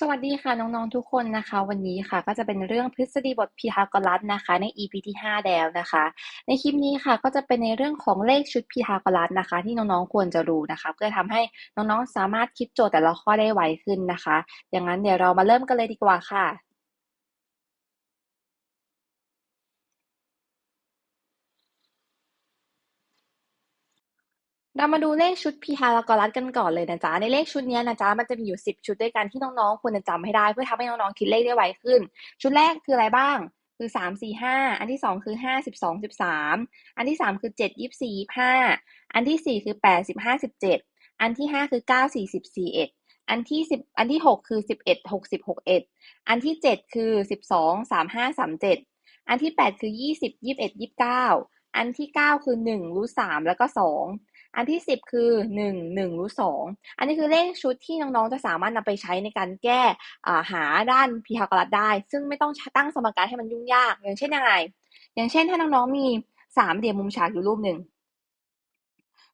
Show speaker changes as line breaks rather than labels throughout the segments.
สวัสดีค่ะ น้องๆทุกคนนะคะ วันนี้ค่ะก็จะเป็นเรื่องพฤษฎีบทพีทาโกรัสนะคะ ใน EP ที่5แล้วนะคะ ในคลิปนี้ค่ะก็จะเป็นในเรื่องของเลขชุดพีทาโกรัสนะคะ ที่น้องๆควรจะรู้นะคะ เพื่อทำให้น้องๆสามารถคิดโจทย์แต่ละข้อได้ไวขึ้นนะคะ อย่างนั้นเดี๋ยวเรามาเริ่มกันเลยดีกว่าค่ะ เรามาดูเลขชุดพีทาโกรัสกันก่อนเลยนะจ๊ะ ในเลขชุดนี้นะจ๊ะมันจะมีอยู่ 10 ชุดด้วยกันที่น้องๆควรจะจำให้ได้ เพื่อทำให้น้องๆคิดเลขได้ไวขึ้น ชุดแรกคืออะไรบ้าง คือ 3 4 5 อันที่ 2 คือ 5 12 13 อันที่ 3 คือ 7 24 25 อันที่ 4 คือ 8 15 17 อันที่ 5 คือ 9 40 41 อันที่ 10 อันที่ 6 คือ 11 60 61 อันที่ 7 คือ 12 35 37 อันที่ 8 คือ 20 21 29 อันที่ 9 คือ1รูท3แล้วก็ 2 อันที่สิบคือหนึ่งหนึ่งรูทสองอันนี้คือเลขชุดที่น้องๆ จะสามารถนำไปใช้ในการแก้หาด้านพีทาโกรัสได้ ซึ่งไม่ต้องตั้งสมการให้มันยุ่งยาก อย่างเช่นยังไง อย่างเช่นถ้าน้องๆ มีสามเหลี่ยมมุมฉากอยู่รูปหนึ่ง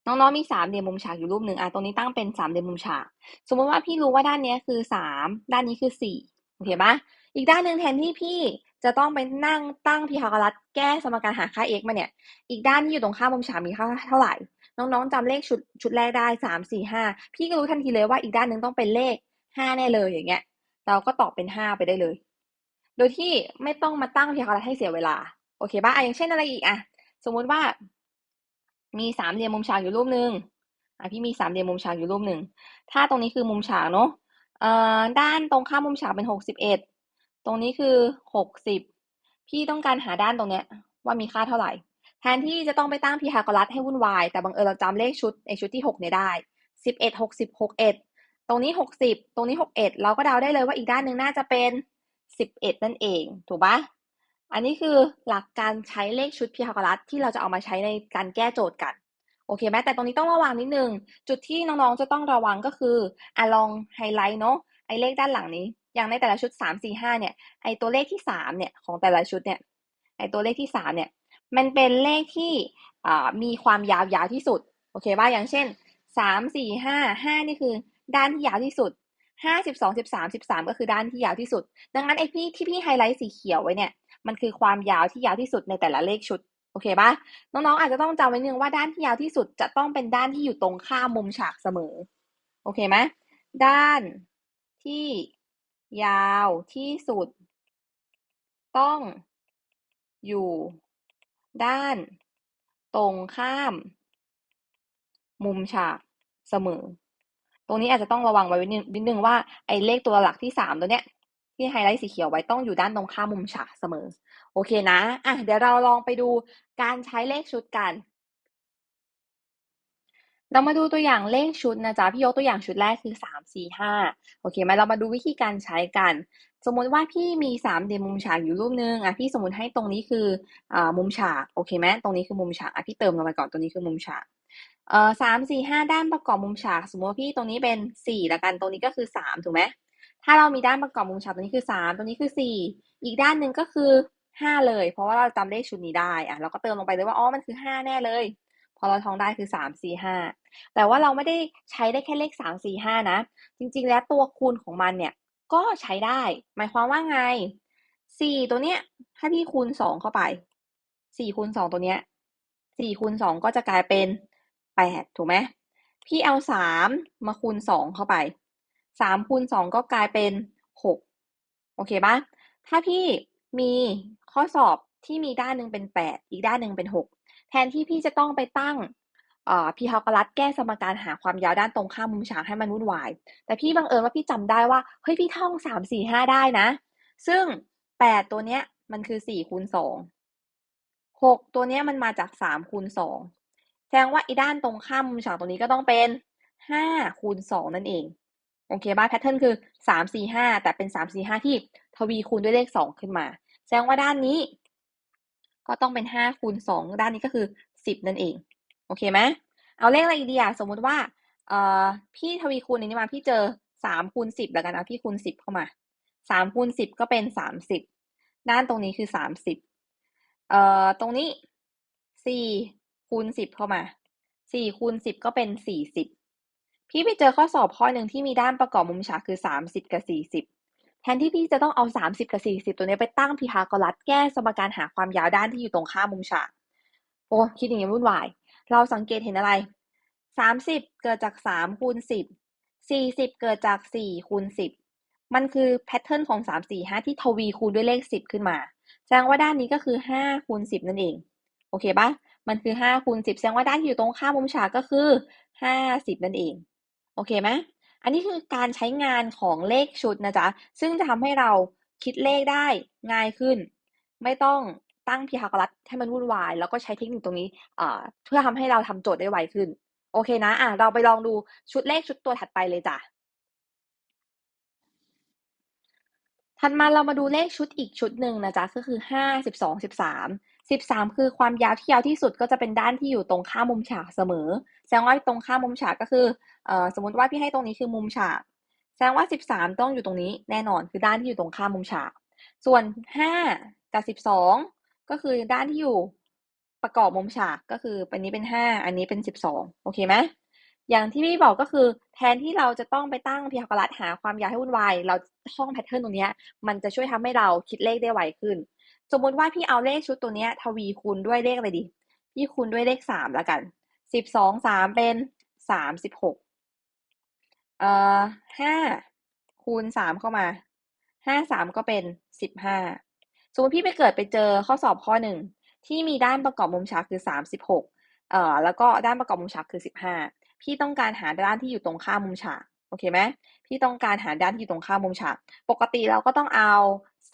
น้องๆ มีสามเหลี่ยมมุมฉากอยู่รูปหนึ่งอะตรงนี้ตั้งเป็นสามเหลี่ยมมุมฉาก สมมติว่าพี่รู้ว่าด้านนี้คือสามด้านนี้คือสี่โอเคปะอีกด้านหนึ่งแทนที่พี่จะต้องไปนั่งตั้งพีทาโกรัสแก้สมการหาค่า x มาเนี่ย อีกด้านที่อยู่ตรงข้ามมุมฉากมีค่าเท่าไหร่ น้องๆจำเลขชุดชุดแรกได้สามสี่ห้าพี่ก็รู้ทันทีเลยว่าอีกด้านหนึ่งต้องเป็นเลขห้าแน่เลยอย่างเงี้ย เราก็ตอบเป็นห้าไปได้เลย โดยที่ไม่ต้องมาตั้งพีคารัให้เสียเวลา โอเคป่ะอะอย่างเช่นอะไรอีกอะ สมมุติว่า มีสามเหลี่ยมมุมฉากอยู่รูปหนึ่งอะพี่มีสามเหลี่ยมมุมฉากอยู่รูปหนึ่งถ้าตรงนี้คือมุมฉากเนาะเอ่อด้านตรงข้ามมุมฉากเป็นหกสิบเอ็ดตรงนี้คือหกสิบพี่ต้องการหาด้านตรงเนี้ยว่ามีค่าเท่าไหร่ แทนที่จะต้องไปตั้งพีทาโกรัสให้วุ่นวาย แต่บังเอิญเราจำเลขชุดไอชุดที่หกเนี่ยได้สิบเอ็ดหกสิบหกเอ็ดตรงนี้หกสิบตรงนี้หกเอ็ดเราก็เดาได้เลยว่าอีกด้านหนึ่งน่าจะเป็นสิบเอ็ดนั่นเอง ถูกปะอันนี้คือหลักการใช้เลขชุดพีทาโกรัสที่เราจะเอามาใช้ในการแก้โจทย์กันโอเคไหมแต่ตรงนี้ต้องระวังนิดนึง จุดที่น้องๆจะต้องระวังก็คืออะลองไฮไลท์เนาะไอเลขด้านหลังนี้ อย่างในแต่ละชุดสามสี่ห้าเนี่ยไอตัวเลขที่สามเนี่ยของแต่ละชุดเนี่ยไอตัวเลขที่สามเนี่ย มันเป็นเลขที่มีความยาวยาวที่สุด โอเคป่ะอย่างเช่นสามสี่ห้าห้านี่คือด้านที่ยาวที่สุดห้าสิบสองสิบสามสิบสามก็คือด้านที่ยาวที่สุด ดังนั้นไอ้พี่ที่พี่ไฮไลท์สีเขียวไว้เนี่ยมันคือความยาวที่ยาวที่สุดในแต่ละเลขชุดโอเคป่ะน้องๆอาจจะต้องจำไว้นึงว่าด้านที่ยาวที่สุดจะต้องเป็นด้านที่อยู่ตรงข้ามมุมฉากเสมอโอเคไหมด้านที่ยาวที่สุด ต้องอยู่ ด้านตรงข้าม มุมฉากเสมอ ตรงนี้อาจจะต้องระวังไว้นิดนึงว่าไอ้เลขตัวหลักที่สามตัวเนี้ยที่ไฮไลท์สีเขียวไว้ต้องอยู่ด้านตรงข้ามมุมฉากเสมอ โอเคนะ อะ เดี๋ยวเราลองไปดูการใช้เลขชุดกัน เรามาดูตัวอย่างเลขชุดนะจ๊ะ พี่ยกตัวอย่างชุดแรกคือสามสี่ห้าโอเคไหมเรามาดูวิธีการใช้กัน สมมติว่าพี่มีสามเหลี่ยมมุมฉากอยู่รูปนึงอะพี่สมมติให้ตรงนี้คืออ่ามุมฉากโอเคไหมตรงนี้คือมุมฉากอะพี่เติมลงไปก่อนตรงนี้คือมุมฉากเอ่อสามสี่ห้าด้านประกอบมุมฉาก สมมติว่าพี่ตรงนี้เป็นสี่ละกันตรงนี้ก็คือสามถูกไหมถ้าเรามีด้านประกอบมุมฉากตรงนี้คือสามตรงนี้คือสี่อีกด้านหนึ่งก็คือห้าเลย เพราะว่าเราจำเลขชุดนี้ได้อะเราก็เติมลงไปเลยว่าอ๋อมันคือห้าแน่เลย พอเราท่องได้คือสามสี่ห้าแต่ว่าเราไม่ได้ใช้ได้แค่เลขสามสี่ห้านะ จริง ๆ แล้วตัวคูณของมันเนี่ย ก็ใช้ได้ หมายความว่าไงสี่ตัวเนี้ย ถ้าพี่คูณสองเข้าไปสี่คูณสองตัวเนี้ยสี่คูณสองก็จะกลายเป็นแปดถูกไหมพี่เอาสามมาคูณสองเข้าไปสามคูณสองก็กลายเป็นหกโอเคปะถ้าพี่มีข้อสอบที่มีด้านหนึ่งเป็นแปดอีกด้านหนึ่งเป็นหกแทนที่พี่จะต้องไปตั้ง พีทาโกรัสแก้สมการหาความยาวด้านตรงข้ามมุมฉากให้มันวุ่นวาย แต่พี่บังเอิญว่าพี่จำได้ว่าเฮ้ยพี่ท่องสามสี่ห้าได้นะ ซึ่งแปดตัวเนี้ยมันคือสี่คูณสองหกตัวเนี้ยมันมาจากสามคูณสองแสดงว่าอีด้านตรงข้ามมุมฉากตรงนี้ก็ต้องเป็นห้าคูณสองนั่นเองโอเคบ้าแพทเทิร์นคือสามสี่ห้าแต่เป็นสามสี่ห้าที่ทวีคูณด้วยเลขสองขึ้นมา แสดงว่าด้านนี้ ก็ต้องเป็นห้าคูณสองด้านนี้ก็คือสิบนั่นเอง อเคไหมเอาเลขอะไรดีอะสมมุติว่าเอ่อพี่ทวีคูณนี้มาพี่เจอสามคูณสิบแล้วกันนะพี่คูณสิบเข้ามาสามคูณสิบก็เป็นสามสิบด้านตรงนี้คือสามสิบเอ่อตรงนี้สี่คูณสิบเข้ามาสี่คูณสิบก็เป็นสี่สิบพี่ไปเจอข้อสอบข้อหนึ่งที่มีด้านประกอบมุมฉากคือสามสิบกับสี่สิบแทนที่พี่จะต้องเอาสามสิบกับสี่สิบตัวนี้ไปตั้งพีทาโกรัสแก้สมการหาความยาวด้านที่อยู่ตรงข้ามมุมฉากโอ้คิดอย่างนี้วุ่นวาย เราสังเกตเห็นอะไรสามสิบเกิดจากสามคูณสิบสี่สิบเกิดจากสี่คูณสิบมันคือแพทเทิร์นของสามสี่ห้าที่ทวีคูณด้วยเลขสิบขึ้นมา แสดงว่าด้านนี้ก็คือห้าคูณสิบนั่นเอง โอเคปะมันคือห้าคูณสิบแสดงว่าด้านที่อยู่ตรงข้ามมุมฉากก็คือห้าสิบนั่นเอง โอเคไหมอันนี้คือการใช้งานของเลขชุดนะจ๊ะ ซึ่งจะทำให้เราคิดเลขได้ง่ายขึ้น ไม่ต้อง ตั้งพีทาโกรัสให้มันวุ่นวาย แล้วก็ใช้เทคนิคตรงนี้เพื่อทำให้เราทำโจทย์ได้ไวขึ้น โอเคนะอะเราไปลองดูชุดเลขชุดตัวถัดไปเลยจ้ะถัดมาเรามาดูเลขชุดอีกชุดหนึ่งนะจ๊ะก็คือห้าสิบสองสิบสามสิบสามคือความยาวที่ยาวที่สุดก็จะเป็นด้านที่อยู่ตรงข้ามมุมฉากเสมอ แสดงว่าตรงข้ามมุมฉากก็คือเอ่อสมมติว่าพี่ให้ตรงนี้คือมุมฉาก แสดงว่าสิบสามต้องอยู่ตรงนี้แน่นอนคือด้านที่อยู่ตรงข้ามมุมฉาก ส่วนห้ากับสิบสอง ก็คือด้านที่อยู่ประกอบมุมฉากก็คืออันนี้เป็นห้าอันนี้เป็นสิบสองโอเคไหมอย่างที่พี่บอกก็คือ แทนที่เราจะต้องไปตั้งพีทาโกรัสหาความยาวให้วุ่นวายเราท่องแพทเทิร์นตรงนี้มันจะช่วยทำให้เราคิดเลขได้ไวขึ้น สมมติว่าพี่เอาเลขชุดตัวนี้ทวีคูณด้วยเลขอะไรดีพี่คูณด้วยเลขสามแล้วกันสิบสองสามเป็นสามสิบหกเอ่อห้าคูณสามเข้ามาห้าสามก็เป็นสิบห้า สมมติพี่ไปเกิดไปเจอข้อสอบข้อหนึ่งที่มีด้านประกอบมุมฉากคือสามสิบหกเอ่อแล้วก็ด้านประกอบมุมฉากคือสิบห้าพี่ต้องการหาด้านที่อยู่ตรงข้ามมุมฉากโอเคไหมพี่ต้องการหาด้านที่อยู่ตรงข้ามมุมฉาก ปกติเราก็ต้องเอา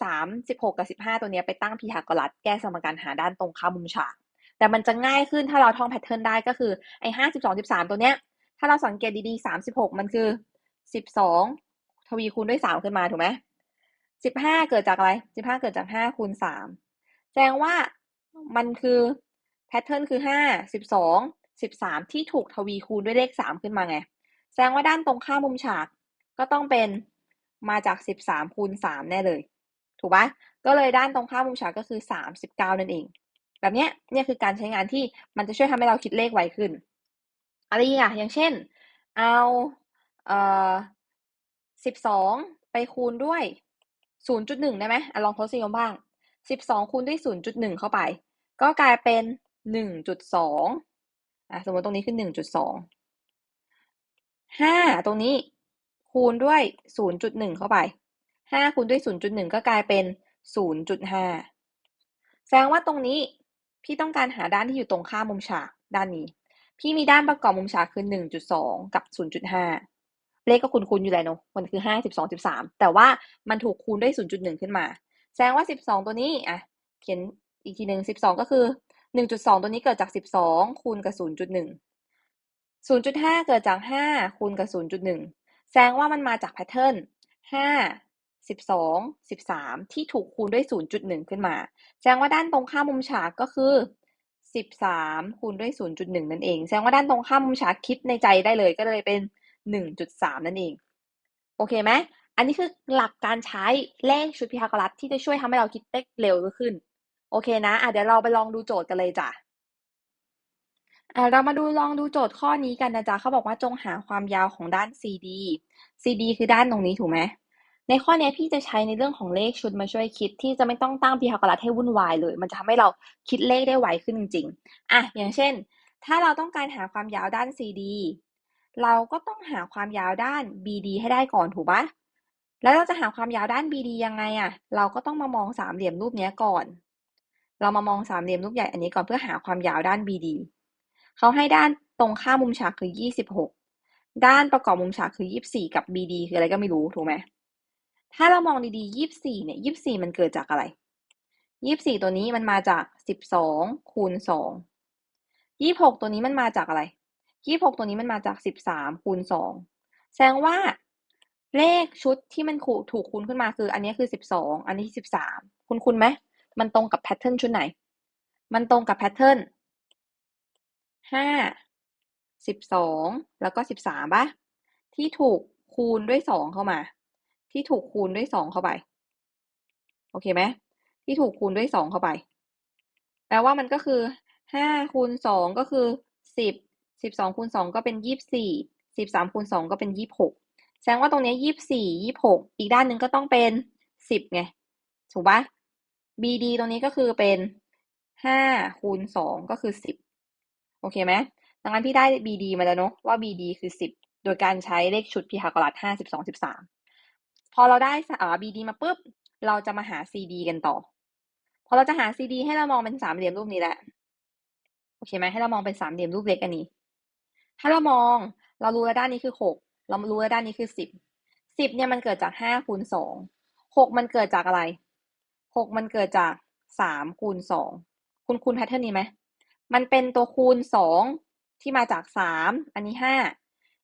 สามสิบหกกับสิบห้าตัวนี้ไปตั้งพีทากรัสแก้สมการหาด้านตรงข้ามมุมฉาก แต่มันจะง่ายขึ้นถ้าเราท่องแพทเทิร์นได้ก็คือไอ้ห้าสิบสองสิบสามตัวเนี้ย ถ้าเราสังเกตดีๆสามสิบหกมันคือสิบสองทวีคูณด้วยสามขึ้นมาถูกไหม สิบห้าเกิดจากอะไรสิบห้าเกิดจากห้าคูณสามแสดงว่ามันคือแพทเทิร์นคือห้าสิบสองสิบสามที่ถูกทวีคูณด้วยเลขสามขึ้นมาไง แสดงว่าด้านตรงข้ามมุมฉาก ก็ต้องเป็นมาจากสิบสามคูณสามแน่เลย ถูกปะก็เลยด้านตรงข้ามมุมฉากก็คือสามสิบเก้านั่นเอง แบบเนี้ยเนี่ยคือการใช้งานที่มันจะช่วยทำให้เราคิดเลขไวขึ้น อะไรอะอย่างเช่น เอาเอ่อสิบสองไปคูณด้วย ศูนย์จุดหนึ่งได้ไหมอะลองทดสอบบ้างสิบสองคูณด้วยศูนย์จุดหนึ่งเข้าไป ก็กลายเป็นหนึ่งจุดสองอะสมมติตรงนี้คือหนึ่งจุดสองห้าตรงนี้คูณด้วยศูนย์จุดหนึ่งเข้าไปห้าคูณด้วยศูนย์จุดหนึ่งก็กลายเป็นศูนย์จุดห้าแสดงว่าตรงนี้พี่ต้องการหาด้านที่อยู่ตรงข้ามมุมฉากด้านนี้ พี่มีด้านประกอบมุมฉากคือหนึ่งจุดสองกับศูนย์จุดห้า เลขก็คูณคูณอยู่แล้วเนาะมันคือห้าสิบสองสิบสามแต่ว่ามันถูกคูณด้วยศูนย์จุดหนึ่งขึ้นมา แสดงว่าสิบสองตัวนี้อะเขียนอีกทีหนึ่งสิบสองก็คือหนึ่งจุดสองตัวนี้เกิดจากสิบสองคูณกับศูนย์จุดหนึ่งศูนย์จุดห้าเกิดจากห้าคูณกับศูนย์จุดหนึ่งแสดงว่ามันมาจากแพทเทิร์นห้าสิบสองสิบสามที่ถูกคูณด้วยศูนย์จุดหนึ่งขึ้นมา แสดงว่าด้านตรงข้ามมุมฉากก็คือสิบสามคูณด้วยศูนย์จุดหนึ่งนั่นเอง แสดงว่าด้านตรงข้ามมุมฉากคิดในใจได้เลยก็เลยเป็น หนึ่งจุดสามนั่นเอง โอเคไหม อันนี้คือหลักการใช้เลขชุดพีทาโกรัสที่จะช่วยทำให้เราคิดเลขเร็วขึ้น โอเคนะอะเดี๋ยวเราไปลองดูโจทย์กันเลยจ้ะอะเรามาดูลองดูโจทย์ข้อนี้กันนะจ๊ะเขาบอกว่าจงหาความยาวของด้าน CD CD คือด้านตรงนี้ถูกไหม ในข้อนี้พี่จะใช้ในเรื่องของเลขชุดมาช่วยคิดที่จะไม่ต้องตั้งพีทาโกรัสให้วุ่นวายเลย มันจะทำให้เราคิดเลขได้ไวขึ้นจริง ๆ อะ อย่างเช่น ถ้าเราต้องการหาความยาวด้าน CD เราก็ต้องหาความยาวด้าน BD ให้ได้ก่อนถูกปะแล้วเราจะหาความยาวด้าน BD ยังไงอะเราก็ต้องมามองสามเหลี่ยมรูปนี้ก่อน เรามามองสามเหลี่ยมรูปใหญ่อันนี้ก่อนเพื่อหาความยาวด้าน BD เขาให้ด้านตรงข้ามมุมฉากคือยี่สิบหกด้านประกอบมุมฉากคือยี่สิบสี่กับ BD คืออะไรก็ไม่รู้ถูกไหมถ้าเรามองดีๆยี่สิบสี่เนี่ยยี่สิบสี่มันเกิดจากอะไรยี่สิบสี่ตัวนี้มันมาจากสิบสองคูณสองยี่หกตัวนี้มันมาจากอะไร ยี่หกตัวนี้มันมาจากสิบสามคูณสองแสดงว่าเลขชุดที่มันถูกคูณขึ้นมาคือ อันนี้คือสิบสองอันนี้สิบสามคุณคุณไหมมันตรงกับแพทเทิร์นชุดไหน มันตรงกับแพทเทิร์นห้าสิบสองแล้วก็สิบสามปะที่ถูกคูณด้วยสองเข้ามา ที่ถูกคูณด้วยสองเข้าไปโอเคไหมที่ถูกคูณด้วยสองเข้าไปแปลว่ามันก็คือห้าคูณสองก็คือสิบ สิบสองคูณสองก็เป็นยี่สิบสี่สิบสามคูณสองก็เป็นยี่สิบหกแสดงว่าตรงนี้ยี่สิบสี่ยี่สิบหกอีกด้านหนึ่งก็ต้องเป็นสิบไงถูกปะ BD ตรงนี้ก็คือเป็นห้าคูณสองก็คือสิบโอเคไหมดังนั้นพี่ได้ BD มาแล้วเนาะว่า BD คือสิบโดยการใช้เลขชุดพีฮากรัสห้าสิบสองสิบสามพอเราได้อ่า BD มาปุ๊บ เราจะมาหา CD กันต่อ พอเราจะหา CD ให้เรามองเป็นสามเหลี่ยมรูปนี้แหละ โอเคไหมให้เรามองเป็นสามเหลี่ยมรูปเล็กอันนี้ ถ้าเรามองเรารู้แล้วด้านนี้คือหกเรารู้แล้วด้านนี้คือสิบสิบเนี่ยมันเกิดจากห้าคูณสองหกมันเกิดจากอะไรหกมันเกิดจากสามคูณสองคุณคูณแพทเทิร์นนี้ไหม มันเป็นตัวคูณสองที่มาจากสามอันนี้ห้า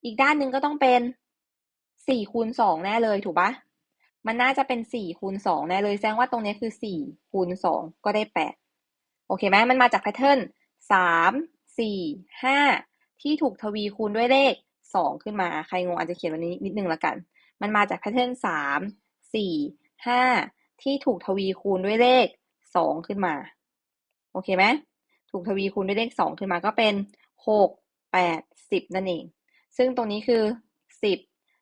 อีกด้านหนึ่งก็ต้องเป็นสี่คูณสองแน่เลยถูกปะมันน่าจะเป็นสี่คูณสองแน่เลยแสดงว่าตรงนี้คือสี่คูณสองก็ได้แปดโอเคไหมมันมาจากแพทเทิร์นสามสี่ห้า ที่ถูกทวีคูณด้วยเลขสองขึ้นมา ใครงงอาจจะเขียนวันนี้นิดนึงละกัน มันมาจากแพทเทิร์นสามสี่ห้าที่ถูกทวีคูณด้วยเลขสองขึ้นมา โอเคไหมถูกทวีคูณด้วยเลขสองขึ้นมาก็เป็นหกแปดสิบนั่นเอง ซึ่งตรงนี้คือสิบ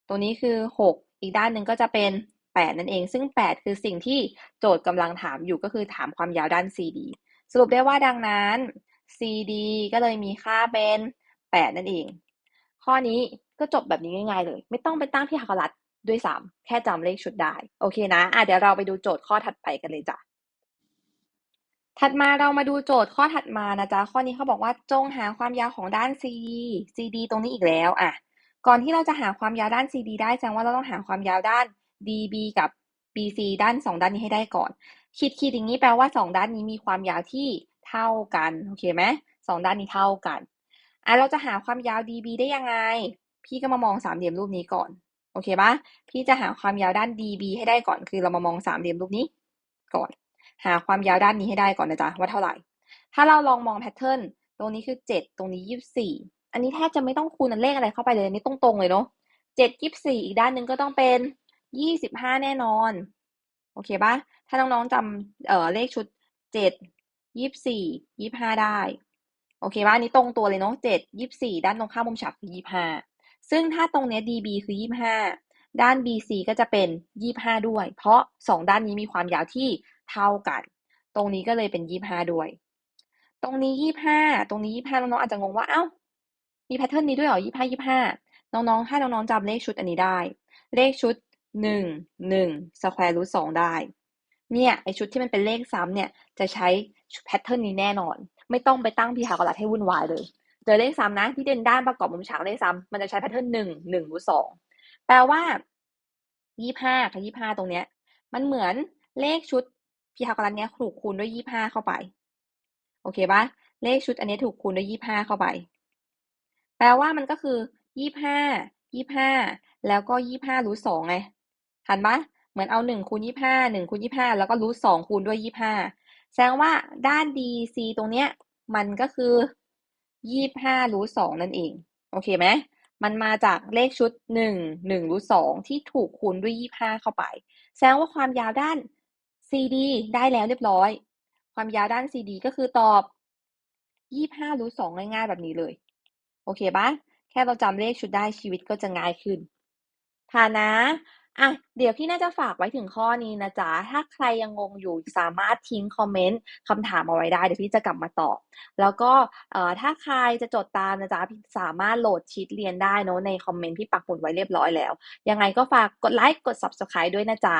ตรงนี้คือหกอีกด้านหนึ่งก็จะเป็นแปดนั่นเอง ซึ่งแปดคือสิ่งที่โจทย์กำลังถามอยู่ก็คือถามความยาวด้าน CD สรุปได้ว่าดังนั้น CD ก็เลยมีค่าเป็น แปดนั่นเอง ข้อนี้ก็จบแบบนี้ง่าย ๆ เลย ไม่ต้องไปตั้งที่หักลัดด้วยซ้ำแค่จำเลขชุดได้ โอเคนะอะเดี๋ยวเราไปดูโจทย์ข้อถัดไปกันเลยจ้ะถัดมาเรามาดูโจทย์ข้อถัดมานะจ๊ะ ข้อนี้เขาบอกว่าจงหาความยาวของด้าน CD CD ตรงนี้อีกแล้วอะก่อนที่เราจะหาความยาวด้าน CD ได้แสดงว่าเราต้องหาความยาวด้าน DB กับ BC ด้านสองด้านนี้ให้ได้ก่อนคิดคิดอย่างนี้แปลว่าสองด้านนี้มีความยาวที่เท่ากัน โอเคไหมสองด้านนี้เท่ากัน อะเราจะหาความยาว DB ได้ยังไง พี่ก็มามองสามเหลี่ยมรูปนี้ก่อน โอเคปะพี่จะหาความยาวด้าน DB ให้ได้ก่อน คือเรามามองสามเหลี่ยมรูปนี้ก่อน หาความยาวด้านนี้ให้ได้ก่อนนะจ๊ะว่าเท่าไหร่ ถ้าเราลองมองแพทเทิร์น ตรงนี้คือเจ็ดตรงนี้ยี่สิบสี่ อันนี้แทบจะไม่ต้องคูณเลขอะไรเข้าไปเลยอันนี้ตรงๆเลยเนาะเจ็ดยี่สิบสี่อีกด้านหนึ่งก็ต้องเป็นยี่สิบห้าแน่นอน โอเคปะถ้าน้องๆจำเอ่อเลขชุดเจ็ดยี่สิบสี่ยี่ห้าได้ โอเคปะอันนี้ตรงตัวเลยเนาะเจ็ดยี่สี่ด้านตรงข้ามมุมฉากคือยี่ห้าซึ่งถ้าตรงเนี้ย DB คือยี่ห้าด้าน BC ก็จะเป็นยี่ห้าด้วย เพราะสองด้านนี้มีความยาวที่เท่ากัน ตรงนี้ก็เลยเป็นยี่ห้าด้วย ตรงนี้ยี่ห้าตรงนี้ยี่ห้าน้องๆอาจจะงงว่าเอ้า มีแพทเทิร์นนี้ด้วยเหรอยี่ห้ายี่ห้าน้องๆ ถ้าน้องๆจำเลขชุดอันนี้ได้ เลขชุดหนึ่งหนึ่งสแควร์รูทสองได้ เนี่ยไอชุดที่มันเป็นเลขซ้ำเนี่ยจะใช้แพทเทิร์นนี้แน่นอนไม่ต้องไปตั้งพีฮากรัสให้วุ่นวายเลยเจอเลขซ้ำนะ ที่เป็นด้านประกอบมุมฉากเลขซ้ำมันจะใช้แพทเทิร์นหนึ่งหนึ่งรูทสองแปลว่ายี่ห้ากับยี่ห้าตรงเนี้ย มันเหมือนเลขชุดพีฮากรัสเนี้ยถูกคูณด้วยยี่ห้าเข้าไป โอเคปะเลขชุดอันนี้ถูกคูณด้วยยี่ห้าเข้าไป แปลว่ามันก็คือยี่ห้ายี่ห้าแล้วก็ยี่ห้ารูทสองไงทันปะเหมือนเอาหนึ่งคูณยี่ห้าหนึ่งคูณยี่ห้าแล้วก็รูทสองคูณด้วยยี่ห้า แสดงว่าด้าน DC ตรงเนี้ยมันก็คือยี่ห้ารูทสองนั่นเอง โอเคไหมมันมาจากเลขชุดหนึ่งหนึ่งรูทสองที่ถูกคูณด้วยยี่ห้าเข้าไป แสดงว่าความยาวด้าน CD ได้แล้วเรียบร้อย ความยาวด้าน CD ก็คือตอบยี่ห้ารูทสองง่ายๆ แบบนี้เลย โอเคปะแค่เราจำเลขชุดได้ชีวิตก็จะง่ายขึ้นผ่านนะ อะเดี๋ยวพี่น่าจะฝากไว้ถึงข้อนี้นะจ๊ะ ถ้าใครยังงงอยู่สามารถทิ้งคอมเมนต์คำถามเอาไว้ได้ เดี๋ยวพี่จะกลับมาตอบ แล้วก็เอ่อถ้าใครจะจดตามนะจ๊ะพี่สามารถโหลดชีตเรียนได้เนาะในคอมเมนต์พี่ปักหมุดไว้เรียบร้อยแล้ว ยังไงก็ฝากกดไลค์กด subscribe ด้วยนะจ๊ะ